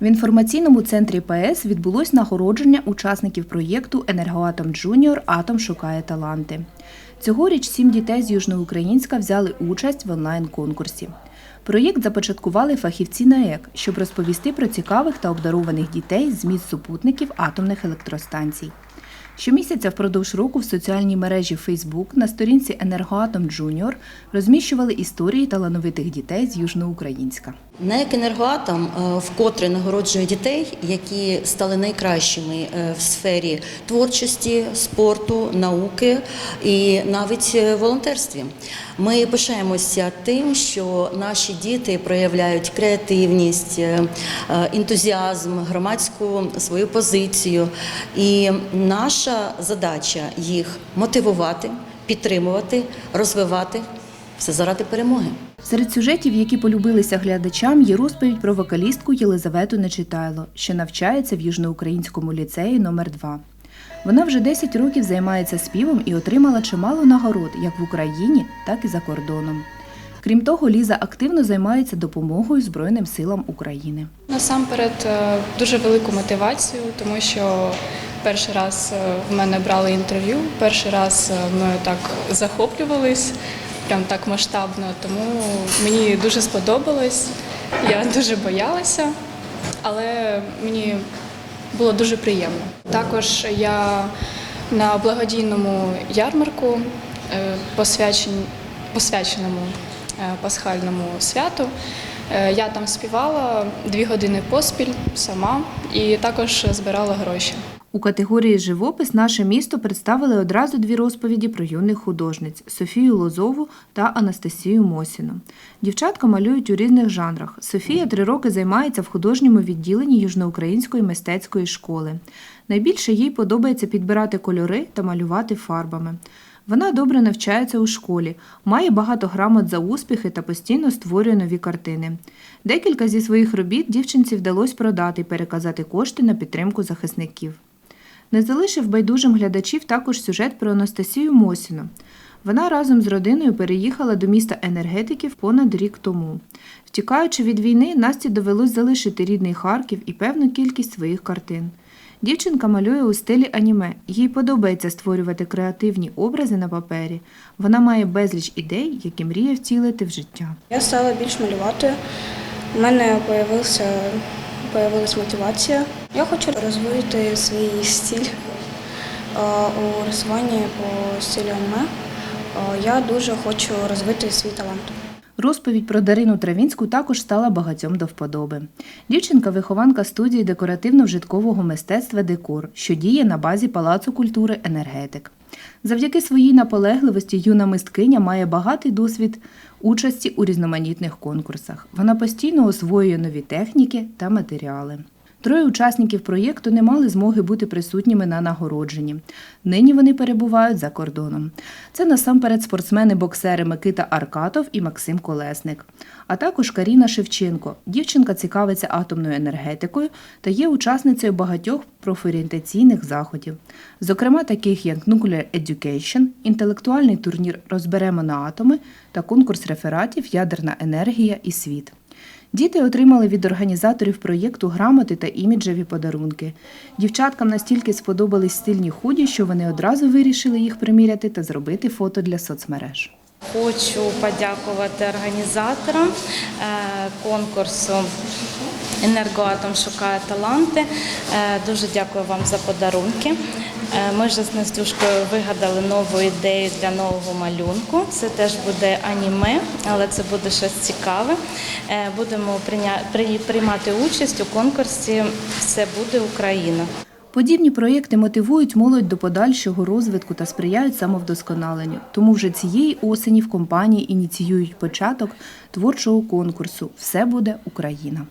В інформаційному центрі ПС відбулось нагородження учасників проєкту Енергоатом Джуніор Атом шукає таланти. Цьогоріч сім дітей з Южноукраїнська взяли участь в онлайн-конкурсі. Проєкт започаткували фахівці НАЕК, щоб розповісти про цікавих та обдарованих дітей з міст супутників атомних електростанцій. Щомісяця впродовж року в соціальній мережі Facebook на сторінці Енергоатом Джуніор розміщували історії талановитих дітей з Южноукраїнська. НЕК «Енергоатом» е, вкотре нагороджує дітей, які стали найкращими е, в сфері творчості, спорту, науки і навіть е, волонтерстві. Ми пишаємося тим, що наші діти проявляють креативність, ентузіазм, громадську свою позицію. І наша задача їх мотивувати, підтримувати, розвивати все заради перемоги. Серед сюжетів, які полюбилися глядачам, є розповідь про вокалістку Єлизавету Нечитайло, що навчається в Южноукраїнському ліцеї номер 2 Вона вже 10 років займається співом і отримала чимало нагород як в Україні, так і за кордоном. Крім того, Ліза активно займається допомогою Збройним силам України. Насамперед е, дуже велику мотивацію, тому що перший раз е, в мене брали інтерв'ю, перший раз е, мною так захоплювались, прям так масштабно. Тому мені дуже сподобалось. Я дуже боялася, але мені було дуже приємно. Також я на благодійному ярмарку, е, посвяченому пасхальному святу. Я там співала дві години поспіль сама і також збирала гроші. У категорії живопис наше місто представили одразу дві розповіді про юних художниць Софію Лозову та Анастасію Мосіну. Дівчатка малюють у різних жанрах. Софія три роки займається в художньому відділенні Южноукраїнської мистецької школи. Найбільше їй подобається підбирати кольори та малювати фарбами. Вона добре навчається у школі, має багато грамот за успіхи та постійно створює нові картини. Декілька зі своїх робіт дівчинці вдалося продати і переказати кошти на підтримку захисників. Не залишив байдужим глядачів також сюжет про Анастасію Мосіну. Вона разом з родиною переїхала до міста енергетиків понад рік тому. Втікаючи від війни, Насті довелось залишити рідний Харків і певну кількість своїх картин. Дівчинка малює у стилі аніме. Їй подобається створювати креативні образи на папері. Вона має безліч ідей, які мріє втілити в життя. Я стала більш малювати. У мене появилась мотивація. Я хочу розвити свій стиль е, у рисуванні по стилю аніме. Е, Я дуже хочу розвити свій талант. Розповідь про Дарину Травінську також стала багатьом до вподоби. Дівчинка вихованка студії декоративно-вжиткового мистецтва Декор, що діє на базі Палацу культури Енергетик. Завдяки своїй наполегливості юна мисткиня має багатий досвід участі у різноманітних конкурсах. Вона постійно освоює нові техніки та матеріали. Троє учасників проєкту не мали змоги бути присутніми на нагородженні. Нині вони перебувають за кордоном. Це насамперед спортсмени-боксери Микита Аркатов і Максим Колесник, а також Каріна Шевченко. Дівчинка цікавиться атомною енергетикою та є учасницею багатьох профорієнтаційних заходів, зокрема таких як Nuclear Education, інтелектуальний турнір Розберемо на атоми та конкурс рефератів Ядерна енергія і світ. Діти отримали від організаторів проєкту грамоти та іміджеві подарунки. Дівчаткам настільки сподобались стильні худі, що вони одразу вирішили їх приміряти та зробити фото для соцмереж. Хочу подякувати організаторам е, конкурсу Енергоатом шукає таланти. Е, Дуже дякую вам за подарунки. Е, Ми вже з Настюшкою вигадали нову ідею для нового малюнку. Це теж буде аніме, але це буде щось цікаве. Е, Будемо приймати участь у конкурсі Все буде Україна. Подібні проєкти мотивують молодь до подальшого розвитку та сприяють самовдосконаленню. Тому вже цієї осені в компанії ініціюють початок творчого конкурсу Все буде Україна.